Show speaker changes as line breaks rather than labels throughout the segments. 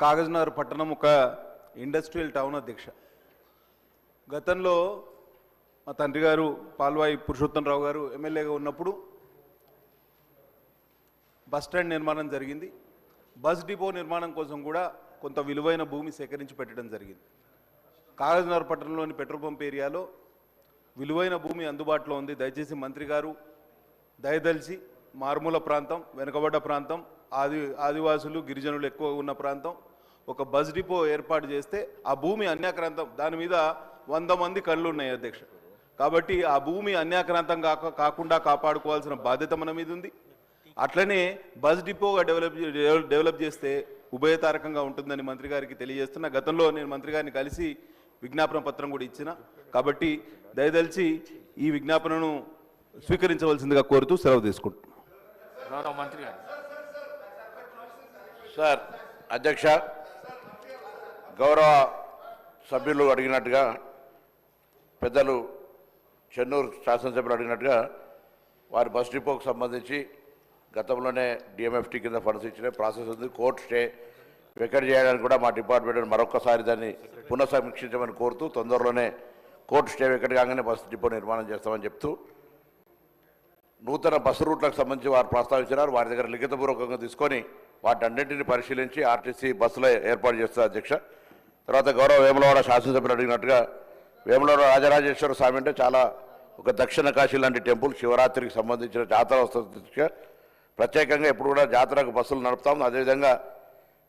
కాగజ్నగర్ పట్టణం ఒక industrial town అధ్యక్ష. గతంలో మా తండ్రి గారు పాల్వాయి పురుషోత్తమరావు గారు ఎమ్మెల్యేగా ఉన్నప్పుడు బస్ స్టాండ్ నిర్మాణం జరిగింది. బస్ డిపో నిర్మాణం కోసం కూడా కొంత విలువైన భూమి సేకరించి పెట్టడం జరిగింది. కాగజ్నగర్ పట్టణంలోని పెట్రోల్ పంప్ ఏరియాలో విలువైన భూమి అందుబాటులో ఉంది. దయచేసి మంత్రి గారు దయదలిచి మారుమూల ప్రాంతం వెనుకబడ్డ ప్రాంతం ఆది ఆదివాసులు గిరిజనులు ఎక్కువ ఉన్న ప్రాంతం. ఒక బస్ డిపో ఏర్పాటు చేస్తే ఆ భూమి అన్యాక్రాంతం. దాని మీద వంద మంది కళ్ళు ఉన్నాయి అధ్యక్ష. కాబట్టి ఆ భూమి అన్యాక్రాంతం కాక కాకుండా కాపాడుకోవాల్సిన బాధ్యత మన మీద ఉంది. అట్లనే బస్ డిపోగా డెవలప్ డెవలప్ చేస్తే ఉభయతారకంగా ఉంటుందని మంత్రి గారికి తెలియజేస్తున్నా. గతంలో నేను మంత్రి గారిని కలిసి విజ్ఞాపన పత్రం కూడా ఇచ్చిన. కాబట్టి దయదలిచి ఈ విజ్ఞాపనను స్వీకరించవలసిందిగా కోరుతూ సెలవు తీసుకుంటున్నాను
మంత్రి గారు.
సార్ అధ్యక్ష గౌరవ సభ్యులు అడిగినట్టుగా పెద్దలు చెన్నూరు శాసనసభ్యులు అడిగినట్టుగా వారి బస్ డిపోకు సంబంధించి గతంలోనే డిఎంఎఫ్టీ కింద ఫండ్స్ ఇచ్చిన ప్రాసెస్ ఉంది. కోర్టు స్టే వెకెట్ చేయడానికి కూడా మా డిపార్ట్మెంట్ మరొకసారి దాన్ని పునఃసమీక్షించమని కోరుతూ తొందరలోనే కోర్టు స్టే వెకెట్ కాగానే బస్ డిపో నిర్మాణం చేస్తామని చెప్తూ నూతన బస్సు రూట్లకు సంబంధించి వారు ప్రస్తావించినారు. వారి దగ్గర లిఖితపూర్వకంగా తీసుకొని వాటన్నింటిని పరిశీలించి ఆర్టీసీ బస్సులో ఏర్పాటు చేస్తారు అధ్యక్ష. తర్వాత గౌరవ వేములవాడ శాసనసభ్యులు అడిగినట్టుగా వేములవాడ రాజరాజేశ్వర స్వామి అంటే చాలా ఒక దక్షిణ కాశీ లాంటి టెంపుల్ శివరాత్రికి సంబంధించిన జాతర వస్తుంది ప్రత్యేకంగా ఎప్పుడు కూడా జాతరకు బస్సులు నడుపుతాం. అదేవిధంగా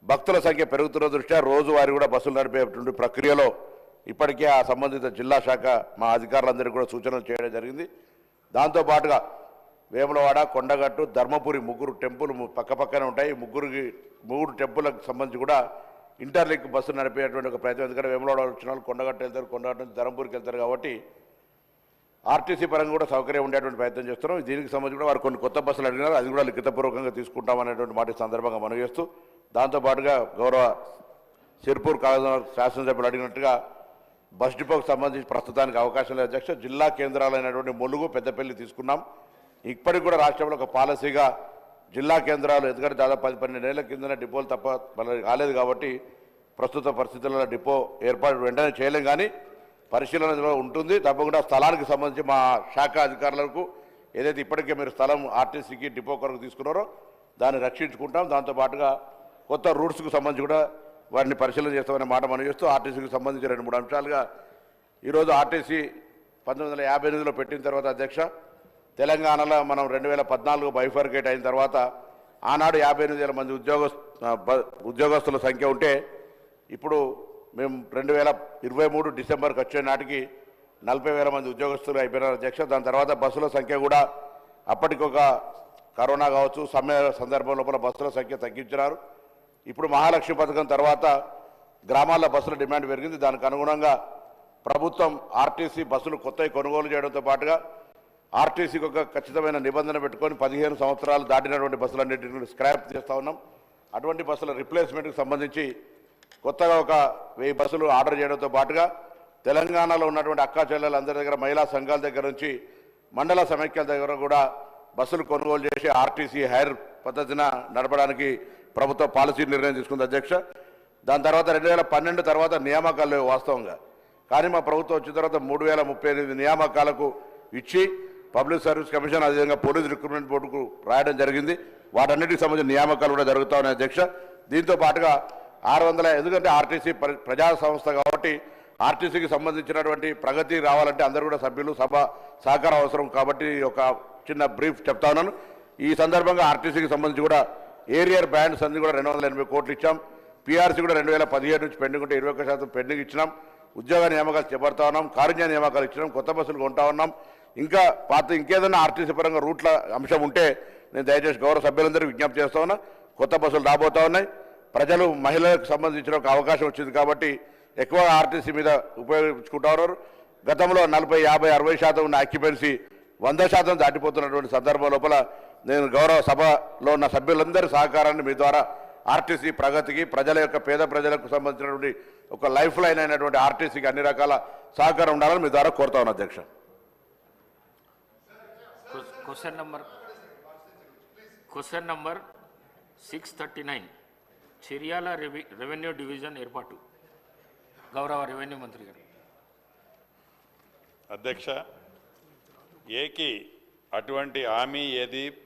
భక్తుల సంఖ్య పెరుగుతున్న దృష్ట్యా రోజువారీ కూడా బస్సులు నడిపేటువంటి ప్రక్రియలో ఇప్పటికే ఆ సంబంధిత జిల్లా శాఖ మా అధికారులందరికీ కూడా సూచనలు చేయడం జరిగింది. దాంతోపాటుగా వేములవాడ కొండగట్టు ధర్మపురి ముగ్గురు టెంపుల్ పక్కపక్కనే ఉంటాయి. ముగ్గురికి మూడు టెంపుల్కి సంబంధించి కూడా ఇంటర్లింక్ బస్సు నడిపేటువంటి ఒక ప్రయత్నం. ఎందుకంటే వేములవాడ వచ్చిన వాళ్ళు కొండగట్టు వెళ్తారు కొండగట్టు నుంచి ధర్మపురికి వెళ్తారు కాబట్టి ఆర్టీసీ పరంగా కూడా సౌకర్యం ఉండేటువంటి ప్రయత్నం చేస్తున్నాం. దీనికి సంబంధించి కూడా వారు కొన్ని కొత్త బస్సులు అడిగినారు. అది కూడా లిఖితపూర్వకంగా తీసుకుంటామనేటువంటి మాట సందర్భంగా మనం చేస్తూ దాంతోపాటుగా గౌరవ సిర్పూర్ కాలేజీ శాసనసభ్యులు అడిగినట్టుగా బస్ డిపోకు సంబంధించి ప్రస్తుతానికి అవకాశం లేదు. అధ్యక్ష జిల్లా కేంద్రాలైనటువంటి ములుగు పెద్దపల్లి తీసుకున్నాం. ఇప్పటికి కూడా రాష్ట్రంలో ఒక పాలసీగా జిల్లా కేంద్రాలు ఎందుకంటే దాదాపు పది పన్నెండేళ్ళ కిందనే డిపోలు తప్ప మళ్ళీ కాలేదు కాబట్టి ప్రస్తుత పరిస్థితుల్లో డిపో ఏర్పాటు వెంటనే చేయలేం కానీ పరిశీలనలో ఉంటుంది. తప్పకుండా స్థలానికి సంబంధించి మా శాఖ అధికారులకు ఏదైతే ఇప్పటికే మీరు స్థలం ఆర్టీసీకి డిపో కొరకు తీసుకున్నారో దాన్ని రక్షించుకుంటాం. దాంతోపాటుగా కొత్త రూట్స్కు సంబంధించి కూడా వారిని పరిశీలన చేస్తామనే మాట మనం చేస్తూ ఆర్టీసీకి సంబంధించి రెండు మూడు అంశాలుగా ఈరోజు ఆర్టీసీ పంతొమ్మిది వందల యాభై ఎనిమిదిలో పెట్టిన తర్వాత అధ్యక్ష తెలంగాణలో మనం రెండు వేల పద్నాలుగు బైఫర్కేట్ అయిన తర్వాత ఆనాడు యాభై ఎనిమిది వేల మంది ఉద్యోగ ఉద్యోగస్తుల సంఖ్య ఉంటే ఇప్పుడు మేము రెండు వేల ఇరవై మూడు డిసెంబర్కి వచ్చే నాటికి నలభై వేల మంది ఉద్యోగస్తులు అయిపోయినారు అధ్యక్ష. దాని తర్వాత బస్సుల సంఖ్య కూడా అప్పటికొక కరోనా కావచ్చు సమ్మె సందర్భం లోపల బస్సుల సంఖ్య తగ్గించినారు. ఇప్పుడు మహాలక్ష్మి పథకం తర్వాత గ్రామాల్లో బస్సుల డిమాండ్ పెరిగింది. దానికి అనుగుణంగా ప్రభుత్వం ఆర్టీసీ బస్సులు కొత్తవి కొనుగోలు చేయడంతో పాటుగా ఆర్టీసీకి ఒక ఖచ్చితమైన నిబంధన పెట్టుకొని పదిహేను సంవత్సరాలు దాటినటువంటి బస్సులన్నింటినీ స్క్రాప్ చేస్తూ ఉన్నాం. అటువంటి బస్సుల రిప్లేస్మెంట్కి సంబంధించి కొత్తగా ఒక వెయ్యి బస్సులు ఆర్డర్ చేయడంతో పాటుగా తెలంగాణలో ఉన్నటువంటి అక్కా చెల్లెలందరి దగ్గర మహిళా సంఘాల దగ్గర నుంచి మండల సమైక్యాల దగ్గర కూడా బస్సులు కొనుగోలు చేసి ఆర్టీసీ హైర్ పద్ధతిన నడపడానికి ప్రభుత్వ పాలసీ నిర్ణయం తీసుకుంది అధ్యక్ష. దాని తర్వాత రెండు వేల పన్నెండు తర్వాత నియామకాలు లేవు వాస్తవంగా. కానీ మా ప్రభుత్వం వచ్చిన తర్వాత మూడు వేల ముప్పై ఎనిమిది నియామకాలకు ఇచ్చి పబ్లిక్ సర్వీస్ కమిషన్ అదేవిధంగా పోలీస్ రిక్రూట్మెంట్ బోర్డుకు రాయడం జరిగింది. వాటన్నిటికి సంబంధించిన నియామకాలు కూడా జరుగుతా ఉన్నాయి అధ్యక్ష. దీంతో పాటుగా ఆరు వందల ఎందుకంటే ఆర్టీసీ ప్ర- ప్రజా సంస్థ కాబట్టి ఆర్టీసీకి సంబంధించినటువంటి ప్రగతి రావాలంటే అందరూ కూడా సభ్యులు సభ సహకారం అవసరం కాబట్టి ఒక చిన్న బ్రీఫ్ చెప్తా ఉన్నాను. ఈ సందర్భంగా ఆర్టీసీకి సంబంధించి కూడా ఏరియర్ బ్యాండ్స్ అన్ని కూడా రెండు వందల ఎనభై కోట్లు ఇచ్చాం. పీఆర్సీ కూడా రెండు వేల పదిహేడు నుంచి పెండింగ్ ఉంటే ఇరవై ఒక్క శాతం పెండింగ్ ఇచ్చినాం. ఉద్యోగ నియామకాలు చేపడతా ఉన్నాం. కారుణ్య నియామకాలు ఇచ్చినాం. కొత్త బస్సులు కొంటా ఉన్నాం. ఇంకా పాత ఇంకేదైనా ఆర్టీసీ పరంగా రూట్ల అంశం ఉంటే నేను దయచేసి గౌరవ సభ్యులందరూ విజ్ఞప్తి చేస్తా ఉన్నా. కొత్త బస్సులు రాబోతా ఉన్నాయి. ప్రజలు మహిళలకు సంబంధించిన ఒక అవకాశం వచ్చింది కాబట్టి ఎక్కువ ఆర్టీసీ మీద ఉపయోగించుకుంటా ఉన్నారు. గతంలో నలభై యాభై అరవై శాతం ఉన్న ఆక్యుపెన్సీ వంద శాతం దాటిపోతున్నటువంటి సందర్భం లోపల నేను గౌరవ సభలో ఉన్న సభ్యులందరి సహకారాన్ని మీ ద్వారా ఆర్టీసీ ప్రగతికి ప్రజల యొక్క పేద ప్రజలకు సంబంధించినటువంటి ఒక లైఫ్ లైన్ అయినటువంటి ఆర్టీసీకి అన్ని రకాల సహకారం ఉండాలని మీ ద్వారా కోరుతా ఉన్నా అధ్యక్ష.
Question number question number six thirty nine Chiryala రెవె revenue division ఏర్పాటు. గౌరవ రెవెన్యూ మంత్రి గారు.
అధ్యక్ష ఏకి అటువంటి హామీ ఏది